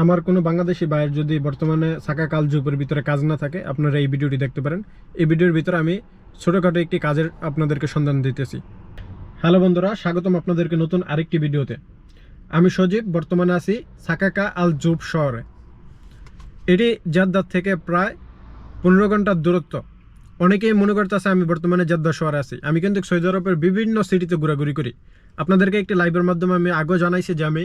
আমার কোনো বাংলাদেশি ভাইয়ের যদি বর্তমানে সাকা কাল জুপের ভিতরে কাজ না থাকে, আপনারা এই ভিডিওটি দেখতে পারেন। এই ভিডিওর ভিতরে আমি ছোটোখাটো একটি কাজের আপনাদেরকে সন্ধান দিতেছি। হ্যালো বন্ধুরা, স্বাগতম আপনাদেরকে নতুন আরেকটি ভিডিওতে। আমি সজীব, বর্তমানে আছি সাকাকা আল জুব শহরে। এটি জাদ্দার থেকে প্রায় পনেরো ঘণ্টার দূরত্ব। অনেকেই মনে করতেছে আমি বর্তমানে জাদ্দা শহরে আছি। আমি কিন্তু সৌদি আরবের বিভিন্ন সিটিতে ঘোরাঘুরি করি। আপনাদেরকে একটি লাইভের মাধ্যমে আমি আগেও জানাইছি যে আমি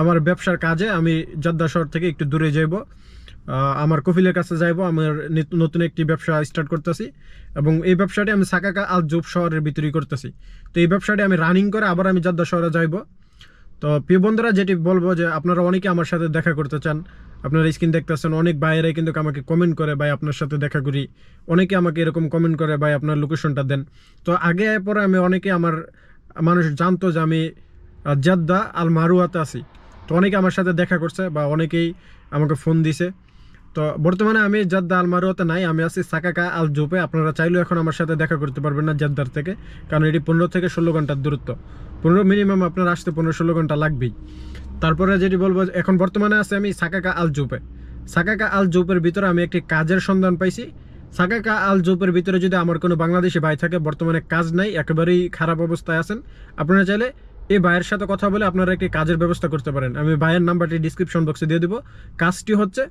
আমার ব্যবসার কাজে আমি জাদ্দা শহর থেকে একটু দূরে যাইব। আমার কফিলের কাছে যাইব, আমার নতুন একটি ব্যবসা স্টার্ট করতেছি এবং এই ব্যবসাটি আমি সাকাকা আল জুব শহরের ভিতরেই করতেছি। তো এই ব্যবসাটি আমি রানিং করে আবার আমি জাদ্দা শহরে যাইব। তো প্রিয় বন্ধুরা, যেটি বলব যে আপনারা অনেকে আমার সাথে দেখা করতে চান, আপনারা স্ক্রিন দেখতেছেন, অনেক বাইরে কিন্তু আমাকে কমেন্ট করে, ভাই, আপনার সাথে দেখা করি। অনেকে আমাকে এরকম কমেন্ট করে, ভাই, আপনার লোকেশনটা দেন। তো আগে পরে আমি অনেকে আমার মানুষ জানতো যে আমি জাদ্দা আল মারুয়াতে আছি। তো অনেকে আমার সাথে দেখা করছে বা অনেকেই আমাকে ফোন দিছে। তো বর্তমানে আমি জাদ্দা আল মারুয়াতে নাই, আমি আছি সাকাকা আল জোপে আপনারা চাইলেও এখন আমার সাথে দেখা করতে পারবেন না জাদ্দার থেকে, কারণ এটি পনেরো থেকে ষোলো ঘণ্টার দূরত্ব। পনেরো মিনিমাম আপনার আসতে পনেরো ষোলো ঘণ্টা লাগবেই। তারপরে যেটি বলব, এখন বর্তমানে আছে আমি সাকাকা আল জোপে সাকাকা আল জোপের ভিতরে আমি একটি কাজের সন্ধান পাইছি। সাকাকা আল জোপের ভিতরে যদি আমার কোনো বাংলাদেশি ভাই থাকে, বর্তমানে কাজ নাই, একেবারেই খারাপ অবস্থায় আছেন। আপনারা চাইলে এই ভাইয়ের সাথে কথা বলে আপনারা একটি কাজের ব্যবস্থা করতে পারেন। আমি ভাইয়ের নাম্বারটি ডিসক্রিপশন বক্সে দিয়ে দিব। কাজটি হচ্ছে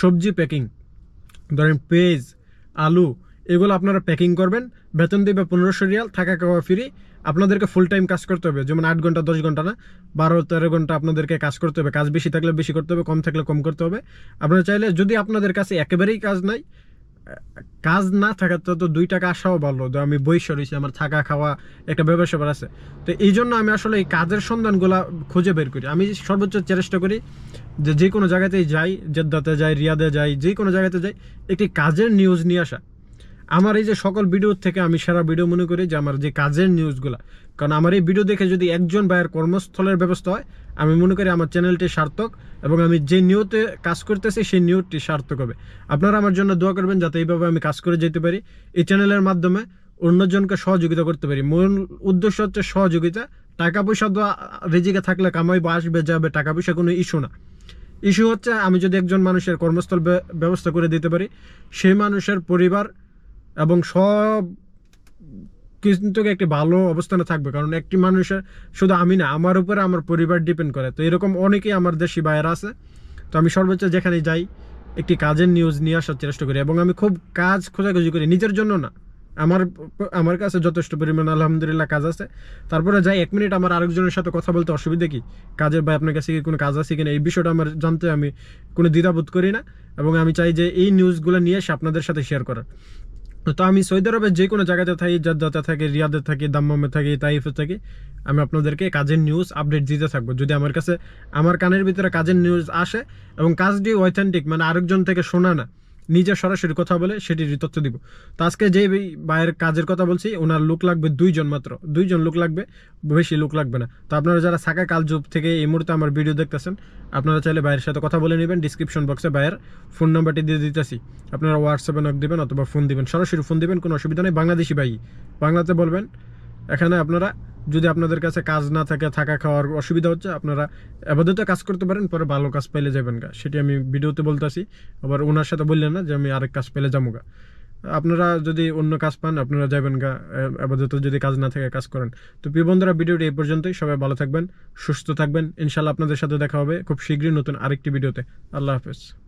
সবজি প্যাকিং ধরেন পেঁয়াজ, আলু, এগুলো আপনারা প্যাকিং করবেন। বেতন দেবে পনেরোশো রিয়াল, থাকা খাওয়া ফ্রি আপনাদেরকে ফুল টাইম কাজ করতে হবে। যেমন আট ঘণ্টা, দশ ঘণ্টা না? বারো, তেরো ঘণ্টা আপনাদেরকে কাজ করতে হবে। কাজ বেশি থাকলে বেশি করতে হবে, কম থাকলে কম করতে হবে। আপনারা চাইলে যদি আপনাদের কাছে একেবারেই কাজ নাই কাজ না থাকার তো দুই টাকা আসাও ভালো তো আমি বৈশ্য রয়েছি, আমার থাকা খাওয়া একটা ব্যবসা আছে। তো এই জন্য আমি আসলে এই কাজের সন্ধানগুলা খুঁজে বের করি। আমি সর্বোচ্চ চেষ্টা করি যে যে কোনো জায়গাতেই যাই, জেদ্দাতে যাই, রিয়াদে যাই যে কোনো জায়গাতে যাই একটি কাজের নিউজ নিয়ে আসা। আমার এই যে সকল ভিডিও থেকে আমি সারা ভিডিও মনে করি যে আমার যে কাজের নিউজগুলা কারণ আমার এই ভিডিও দেখে যদি একজন ভাইয়ের কর্মস্থলের ব্যবস্থা হয়, আমি মনে করি আমার চ্যানেলটি সার্থক এবং আমি যে নিয়তে কাজ করতেছি, সেই নিয়তটি সার্থক হবে। আপনারা আমার জন্য দোয়া করবেন যাতে এইভাবে আমি কাজ করে যেতে পারি। এই চ্যানেলের মাধ্যমে অন্যজনকে সহযোগিতা করতে পারি। মূল উদ্দেশ্য হচ্ছে সহযোগিতা। টাকা পয়সা তো রেজিকে থাকলে কামাই বা আসবে, যাবে টাকা পয়সা কোনো ইস্যু না। ইস্যু হচ্ছে আমি যদি একজন মানুষের কর্মস্থল ব্যবস্থা করে দিতে পারি, সেই মানুষের পরিবার এবং সব কিন্তু একটি ভালো অবস্থানে থাকবে, কারণ একটি মানুষের শুধু আমি না, আমার উপরে আমার পরিবার ডিপেন্ড করে। তো এরকম অনেকেই আমার দেশি বাইরে আছে। তো আমি সর্বোচ্চ যেখানে যাই, একটি কাজের নিউজ নিয়ে আসার চেষ্টা করি এবং আমি খুব কাজ খোঁজাখুঁজি করি, নিজের জন্য না। আমার আমার কাছে যথেষ্ট পরিমাণ আলহামদুলিল্লাহ কাজ আছে। তারপরে যাই, এক মিনিট আমার আরেকজনের সাথে কথা বলতে অসুবিধা কি? কাজের ভাই, আপনার কাছে কি কোনো কাজ আছে কিনা? এই বিষয়টা আমার জানতে আমি কোনো দ্বিধাবোধ করি না। এবং আমি চাই যে এই নিউজগুলো নিয়ে এসে আপনাদের সাথে শেয়ার করার। তো আমি সৌদি আরবের যে কোনো জায়গাতে থাকি, জাদ্দাতে থাকি, রিয়াদে থাকি, দাম্মামে থাকি, তাইফে থাকি, আমি আপনাদেরকে কাজের নিউজ আপডেট দিতে থাকব। যদি আমার কাছে, আমার কানের ভিতরে কাজের নিউজ আসে এবং কাজটি অথেন্টিক মানে আরেকজন থেকে শোনা না নিজে সরাসরি কথা বলে সেটির তথ্য দিব। তো আজকে যে ভাইয়ের কাজের কথা বলছি, ওনার লোক লাগবে দুইজন মাত্র। দুইজন লোক লাগবে, বেশি লোক লাগবে না। তো আপনারা যারা সাকা কালজুব থেকে এই মুহূর্তে আমার ভিডিও দেখতেছেন, আপনারা চাইলে ভাইয়ের সাথে কথা বলে নেবেন। ডিসক্রিপশন বক্সে ভাইয়ের ফোন নাম্বারটি দিয়ে দিতেছি। আপনারা হোয়াটসঅ্যাপে নক দেবেন অথবা ফোন দিবেন। সরাসরি ফোন দিবেন, কোনো অসুবিধা নেই। বাংলাদেশি ভাই, বাংলাতে বলবেন। এখানে আপনারা যদি আপনাদের কাছে কাজ না থাকে, থাকা খাওয়ার অসুবিধা হচ্ছে, আপনারা আপাতত কাজ করতে পারেন, পরে ভালো কাজ পাইলে যাবেন গা। সেটি আমি ভিডিওতে বলতেছি। আবার ওনার সাথে বললেন না যে আমি আরেক কাজ পেলে যাব গা। আপনারা যদি অন্য কাজ পান, আপনারা যাবেন গা আপাতত যদি কাজ না থাকে, কাজ করেন। তো প্রিয় বন্ধুরা, ভিডিওটি এই পর্যন্তই। সবাই ভালো থাকবেন, সুস্থ থাকবেন। ইনশাল্লাহ আপনাদের সাথে দেখা হবে খুব শীঘ্রই নতুন আরেকটি ভিডিওতে। আল্লাহ হাফেজ।